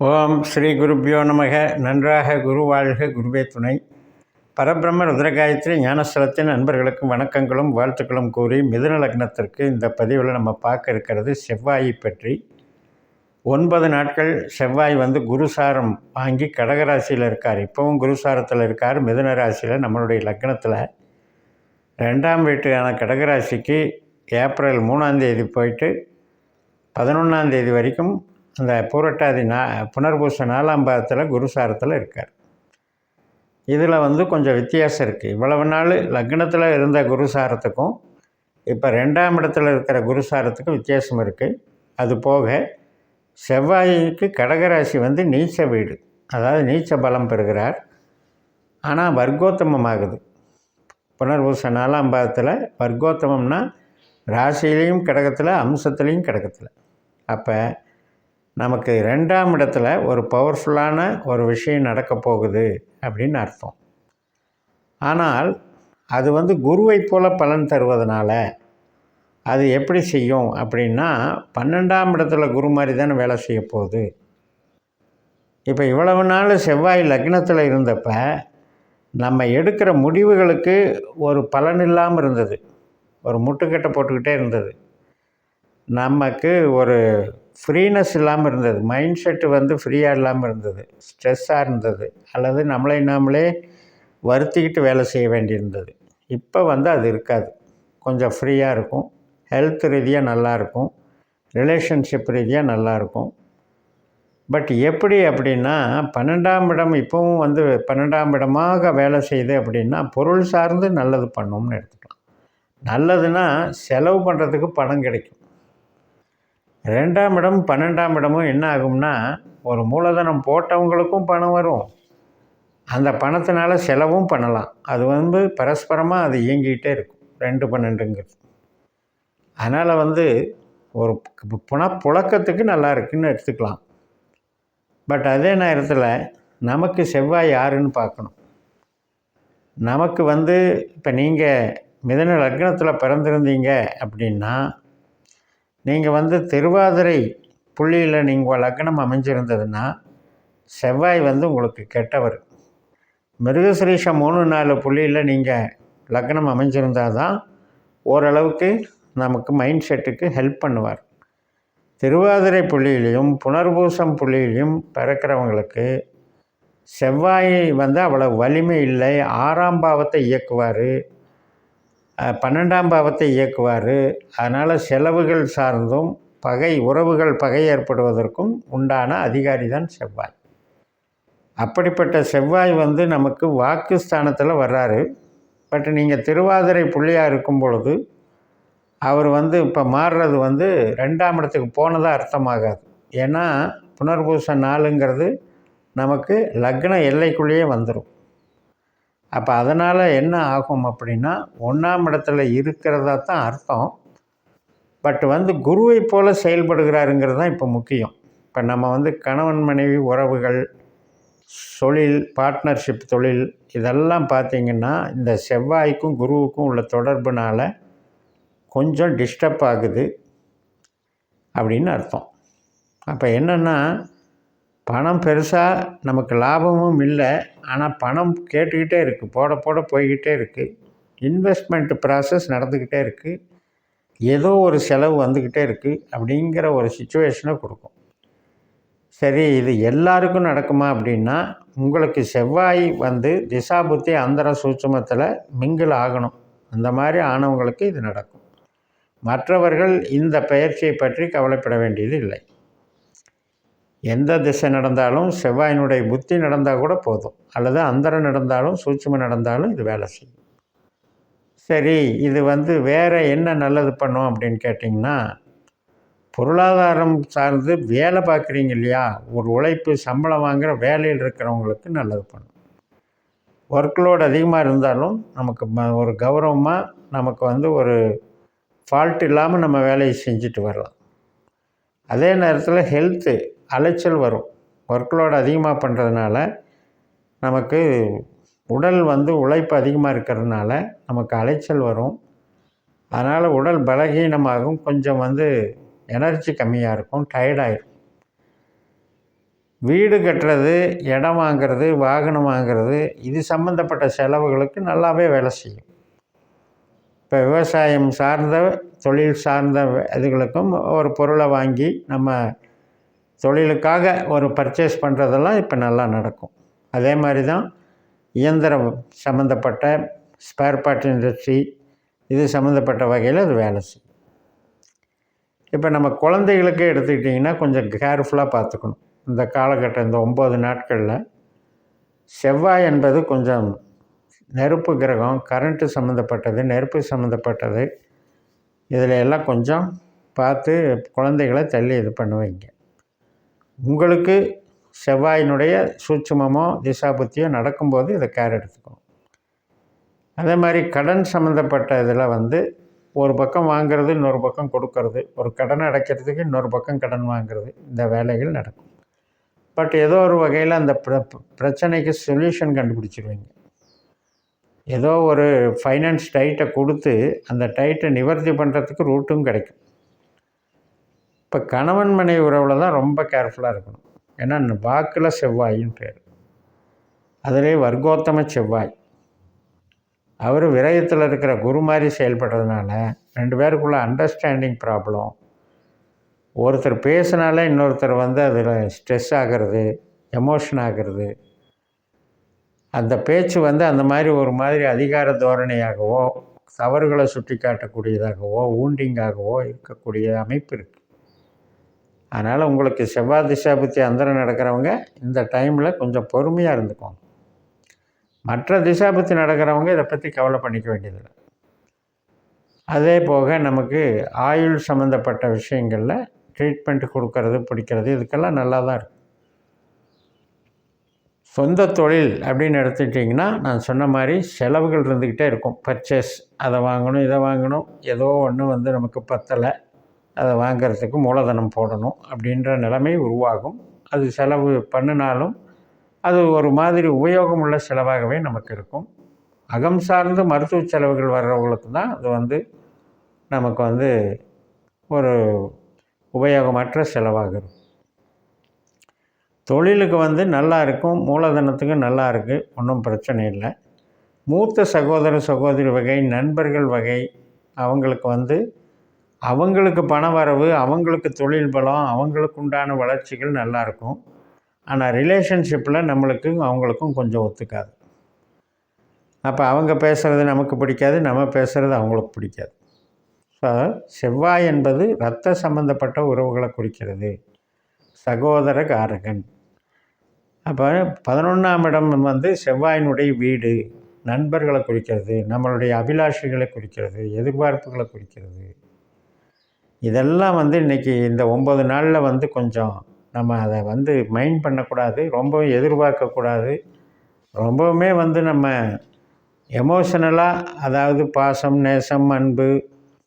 ஓம் ஸ்ரீ குருப்பியோ நமக. நன்றாக குரு வாழ்க குருவே துணை. பரபிரம்ம ருத்ரகாயத்ரி ஞானஸ்தலத்தின் நண்பர்களுக்கும் வணக்கங்களும் வாழ்த்துக்களும் கூறி மிதுன லக்னத்திற்கு இந்த பதிவில் நம்ம பார்க்க இருக்கிறது செவ்வாயை பற்றி. ஒன்பது நாட்கள் செவ்வாய் வந்து குருசாரம் வாங்கி கடகராசியில் இருக்கார். இப்போவும் குருசாரத்தில் இருக்கார். மிதுன ராசியில் நம்மளுடைய லக்னத்தில். ரெண்டாம் வீட்டான கடகராசிக்கு ஏப்ரல் மூணாம் தேதி போயிட்டு பதினொன்றாந்தேதி வரைக்கும் அந்த பூரட்டாதி நா புனர்பூச நாலாம் பாதத்தில் குருசாரத்தில் இருக்கார். இதில் வந்து கொஞ்சம் வித்தியாசம் இருக்குது இவ்வளவு நாள் லக்னத்தில் இருந்த குருசாரத்துக்கும் இப்போ ரெண்டாம் இடத்துல இருக்கிற குருசாரத்துக்கும் வித்தியாசம் இருக்குது அது போக செவ்வாய்க்கு கடகராசி வந்து நீச்ச வீடு. அதாவது நீச்ச பலம் பெறுகிறார். ஆனால் வர்க்கோத்தமமாகுது. புனர்பூச நாலாம் பாதத்தில் வர்க்கோத்தமம்னா ராசியிலையும் கிடக்கத்தில் அம்சத்துலேயும் கிடக்கத்தில் அப்போ நமக்கு ரெண்டாம் இடத்துல ஒரு பவர்ஃபுல்லான ஒரு விஷயம் நடக்க போகுது அப்படின்னு அர்த்தம். ஆனால் அது வந்து குருவை போல பலன் தருவதனால அது எப்படி செய்யும் அப்படின்னா பன்னெண்டாம் இடத்துல குரு மாதிரி தானே வேலை செய்ய போகுது. இப்போ இவ்வளவு நாள் செவ்வாய் லக்னத்தில் இருந்தப்ப நம்ம எடுக்கிற முடிவுகளுக்கு ஒரு பலன் இல்லாமல் இருந்தது. ஒரு முட்டுக்கட்டை போட்டுக்கிட்டே இருந்தது. நமக்கு ஒரு ஃப்ரீனஸ் இல்லாமல் இருந்தது. மைண்ட் செட்டு வந்து ஃப்ரீயாக இல்லாமல் இருந்தது. ஸ்ட்ரெஸ்ஸாக இருந்தது. அல்லது நம்மளை நாமளே வருத்திக்கிட்டு வேலை செய்ய வேண்டியிருந்தது. இப்போ வந்து அது இருக்காது. கொஞ்சம் ஃப்ரீயாக இருக்கும். ஹெல்த் ரீதியாக நல்லாயிருக்கும் ரிலேஷன்ஷிப் ரீதியாக நல்லாயிருக்கும் பட் எப்படி அப்படின்னா பன்னெண்டாம் இடம் இப்போவும் வந்து பன்னெண்டாம் இடமாக வேலை செய்யுது அப்படின்னா பொருள் சார்ந்து நல்லது பண்ணும்னு எடுத்துக்கலாம். நல்லதுன்னா செலவு பண்ணுறதுக்கு பணம் கிடைக்கும். ரெண்டாம் இடம் பன்னெண்டாம் இடமும் என்ன ஆகும்னா ஒரு மூலதனம் போட்டவங்களுக்கும் பணம் வரும். அந்த பணத்தினால செலவும் பண்ணலாம். அது வந்து பரஸ்பரமாக அது இயங்கிக்கிட்டே இருக்கும். ரெண்டு பன்னெண்டுங்கிறது. அதனால் வந்து ஒரு புன புழக்கத்துக்கு நல்லா இருக்குன்னு எடுத்துக்கலாம். பட் அதே நேரத்தில் நமக்கு செவ்வாய் யாருன்னு பார்க்கணும். நமக்கு வந்து இப்போ நீங்கள் மிதன லக்னத்தில் பிறந்திருந்தீங்க அப்படின்னா நீங்கள் வந்து திருவாதிரை புள்ளியில் நீங்கள் லக்னம் அமைஞ்சிருந்ததுன்னா செவ்வாய் வந்து உங்களுக்கு கெட்டவர். மிருகசிரீஷம் மூணு நாலு புள்ளியில் நீங்கள் லக்னம் அமைஞ்சிருந்தால் தான் ஓரளவுக்கு நமக்கு மைண்ட் செட்டுக்கு ஹெல்ப் பண்ணுவார். திருவாதிரை புள்ளியிலையும் புனர்பூசம் புள்ளியிலையும் பிறக்கிறவங்களுக்கு செவ்வாய் வந்து அவ்வளோ வலிமை இல்லை. ஆறாம் பாவத்தை இயக்குவார். பன்னெண்டாம் பாவத்தை இயக்குவார். அதனால் செலவுகள் சார்ந்தும் பகை உறவுகள் பகை ஏற்படுவதற்கும் உண்டான அதிகாரி தான் செவ்வாய். அப்படிப்பட்ட செவ்வாய் வந்து நமக்கு வாக்கு ஸ்தானத்தில் வர்றாரு. பட் நீங்கள் திருவாதிரை புள்ளியாக இருக்கும் பொழுது அவர் வந்து இப்போ மாறுறது வந்து ரெண்டாம் இடத்துக்கு போனதாக அர்த்தமாகாது. ஏன்னா புனர்பூச நாளுங்கிறது நமக்கு லக்ன எல்லைக்குள்ளேயே வந்துடும் அப்போ அதனால் என்ன ஆகும் அப்படின்னா ஒன்றாம் இடத்துல இருக்கிறதா தான் அர்த்தம். பட் வந்து குருவை போல் செயல்படுகிறாருங்கிறது தான் இப்போ முக்கியம். இப்போ நம்ம வந்து கணவன் மனைவி உறவுகள் தொழில் பார்ட்னர்ஷிப் தொழில் இதெல்லாம் பார்த்திங்கன்னா இந்த செவ்வாய்க்கும் குருவுக்கும் உள்ள தொடர்புனால் கொஞ்சம் டிஸ்டர்ப் ஆகுது அப்படின்னு அர்த்தம். அப்போ என்னென்னா பணம் பெருசாக நமக்கு லாபமும் இல்லை. ஆனால் பணம் கேட்டுக்கிட்டே இருக்குது போட போட போய்கிட்டே இருக்குது இன்வெஸ்ட்மெண்ட் ப்ராசஸ் நடந்துக்கிட்டே இருக்குது ஏதோ ஒரு செலவு வந்துக்கிட்டே இருக்குது அப்படிங்கிற ஒரு சுச்சுவேஷனை கொடுக்கும். சரி இது எல்லாருக்கும் நடக்குமா அப்படின்னா உங்களுக்கு செவ்வாய் வந்து திசாபுத்தி அந்தர சூட்சமத்தில் மிங்கில் ஆகணும். அந்த மாதிரி ஆனவங்களுக்கு இது நடக்கும். மற்றவர்கள் இந்த பயிற்சியை பற்றி கவலைப்பட வேண்டியது இல்லை. எந்த திசை நடந்தாலும் செவ்வாயினுடைய புத்தி நடந்தால் கூட போதும். அல்லது அந்தரம் நடந்தாலும் சூட்சமம் நடந்தாலும் இது வேலை செய்யும். சரி இது வந்து வேறு என்ன நல்லது பண்ணும் அப்படின்னு கேட்டிங்கன்னா பொருளாதாரம் சார்ந்து வேலை பார்க்குறீங்க இல்லையா? ஒரு உழைப்பு சம்பளம் வாங்குகிற வேலையில் இருக்கிறவங்களுக்கு நல்லது பண்ணும். ஒர்க் லோடு அதிகமாக இருந்தாலும் நமக்கு ம ஒரு கௌரவமாக நமக்கு வந்து ஒரு ஃபால்ட் இல்லாமல் நம்ம வேலையை செஞ்சுட்டு வரலாம். அதே நேரத்தில் ஹெல்த்து அலைச்சல் வரும். ஒர்க் லோடு அதிகமாக பண்ணுறதுனால நமக்கு உடல் வந்து உழைப்பு அதிகமாக இருக்கிறதுனால நமக்கு அலைச்சல் வரும். அதனால் உடல் பலகீனமாகும் கொஞ்சம் வந்து எனர்ஜி கம்மியாக இருக்கும் டயர்டாயிரும் வீடு கட்டுறது இடம் வாங்கிறது வாகனம் வாங்கிறது இது சம்மந்தப்பட்ட செலவுகளுக்கு நல்லாவே வேலை செய்யும். இப்போ விவசாயம் சார்ந்த தொழில் சார்ந்த இதுகளுக்கும் ஒரு பொருளை வாங்கி நம்ம தொழிலுக்காக ஒரு பர்ச்சேஸ் பண்ணுறதெல்லாம் இப்போ நல்லா நடக்கும். அதே மாதிரி தான் இயந்திரம் சம்மந்தப்பட்ட ஸ்பேர் பார்ட் இண்டஸ்ட்ரி இது சம்மந்தப்பட்ட வகையில் அது வேலை செய்யும். இப்போ நம்ம குழந்தைகளுக்கே எடுத்துக்கிட்டிங்கன்னா கொஞ்சம் கேர்ஃபுல்லாக பார்த்துக்கணும். இந்த காலகட்டம் இந்த ஒம்பது நாட்களில் செவ்வாய் என்பது கொஞ்சம் நெருப்பு கிரகம் கரண்ட்டு சம்மந்தப்பட்டது நெருப்பு சம்மந்தப்பட்டது இதில் எல்லாம் கொஞ்சம் பார்த்து குழந்தைகளை தள்ளி இது பண்ணுவீங்க. உங்களுக்கு செவ்வாயினுடைய சூட்சமோ திசாபுத்தியோ நடக்கும்போது இதை கேர் எடுத்துக்கணும். அதே மாதிரி கடன் சம்மந்தப்பட்ட இதில் வந்து ஒரு பக்கம் வாங்கிறது இன்னொரு பக்கம் கொடுக்கறது. ஒரு கடன் அடைக்கிறதுக்கு இன்னொரு பக்கம் கடன் வாங்கிறது. இந்த வேலைகள் நடக்கும். பட் ஏதோ ஒரு வகையில் அந்த பிர பிரச்சனைக்கு சொல்யூஷன் கண்டுபிடிச்சிருவீங்க. ஏதோ ஒரு ஃபைனான்ஸ் டைட்டை கொடுத்து அந்த டைட்டை நிவர்த்தி பண்ணுறதுக்கு ரூட்டும் கிடைக்கும். இப்போ கணவன் மனைவி உறவில் தான் ரொம்ப கேர்ஃபுல்லாக இருக்கணும். ஏன்னா வாக்கில் செவ்வாயின்னு பேர். அதிலே வர்க்கோத்தம செவ்வாய். அவர் விரயத்தில் இருக்கிற குரு மாதிரி செயல்படுறதுனால ரெண்டு பேருக்குள்ள அண்டர்ஸ்டாண்டிங் ப்ராப்ளம் ஒருத்தர் பேசினாலே இன்னொருத்தர் வந்து அதில் ஸ்ட்ரெஸ் ஆகிறது எமோஷன் ஆகிறது. அந்த பேச்சு வந்து அந்த மாதிரி ஒரு மாதிரி அதிகார தோரணையாகவோ தவறுகளை சுட்டி காட்டக்கூடியதாகவோ ஊண்டிங்காகவோ இருக்கக்கூடிய அமைப்பு இருக்குது அதனால் உங்களுக்கு செவ்வாய் திசாபுத்தி அந்தரம் நடக்கிறவங்க இந்த டைமில் கொஞ்சம் பொறுமையாக இருந்துக்கோங்க. மற்ற திசாபுத்தி நடக்கிறவங்க இதை பற்றி கவலை பண்ணிக்க வேண்டியதில்லை. அதே போக நமக்கு ஆயுள் சம்மந்தப்பட்ட விஷயங்களில் ட்ரீட்மெண்ட் கொடுக்கறது பிடிக்கிறது இதுக்கெல்லாம் நல்லா தான் இருக்கும். சொந்த தொழில் அப்படின்னு எடுத்துக்கிட்டிங்கன்னா நான் சொன்ன மாதிரி செலவுகள் இருந்துக்கிட்டே இருக்கும். பர்ச்சேஸ் அதை வாங்கணும் இதை வாங்கணும். ஏதோ ஒன்று வந்து நமக்கு பத்தலை. அதை வாங்கிறதுக்கு மூலதனம் போடணும் அப்படின்ற நிலைமை உருவாகும். அது செலவு பண்ணினாலும் அது ஒரு மாதிரி உபயோகமுள்ள செலவாகவே நமக்கு இருக்கும். அகம் சார்ந்த மருத்துவ செலவுகள் வர்றவங்களுக்கு தான் அது வந்து நமக்கு வந்து ஒரு உபயோகமற்ற செலவாக இருக்கும். தொழிலுக்கு வந்து நல்லா இருக்கும் மூலதனத்துக்கு நல்லா இருக்குது ஒன்றும் பிரச்சனை இல்லை. மூத்த சகோதர சகோதரி வகை நண்பர்கள் வகை அவங்களுக்கு வந்து அவங்களுக்கு பண வரவு அவங்களுக்கு தொழில் பலம் அவங்களுக்கு உண்டான வளர்ச்சிகள் நல்லாயிருக்கும் ஆனால் ரிலேஷன்ஷிப்பில் நம்மளுக்கும் அவங்களுக்கும் கொஞ்சம் ஒத்துக்காது. அப்போ அவங்க பேசுகிறது நமக்கு பிடிக்காது நம்ம பேசுகிறது அவங்களுக்கு பிடிக்காது. ஸோ செவ்வாய் என்பது இரத்த சம்பந்தப்பட்ட உறவுகளை குறிக்கிறது. சகோதர காரகன். அப்போ பதினொன்றாம் இடம் வந்து செவ்வாயினுடைய வீடு. நண்பர்களை குறிக்கிறது நம்மளுடைய அபிலாஷைகளை குறிக்கிறது எதிர்பார்ப்புகளை குறிக்கிறது. இதெல்லாம் வந்து இன்றைக்கி இந்த ஒம்பது நாளில் வந்து கொஞ்சம் நம்ம அதை வந்து மைண்ட் பண்ணக்கூடாது ரொம்பவும் எதிர்பார்க்கக்கூடாது. ரொம்பவுமே வந்து நம்ம எமோஷனலாக அதாவது பாசம் நேசம் அன்பு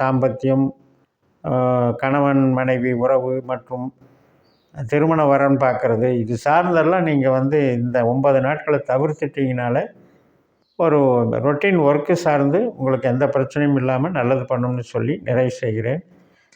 தாம்பத்தியம் கணவன் மனைவி உறவு மற்றும் திருமண வரன் பார்க்குறது இது சார்ந்தெல்லாம் நீங்கள் வந்து இந்த ஒன்பது நாட்களை தவிர்த்துட்டிங்கனால ஒரு ரொட்டீன் ஒர்க்கு சார்ந்து உங்களுக்கு எந்த பிரச்சனையும் இல்லாமல் நல்லது பண்ணணும்னு சொல்லி நிறைவு செய்கிறேன்.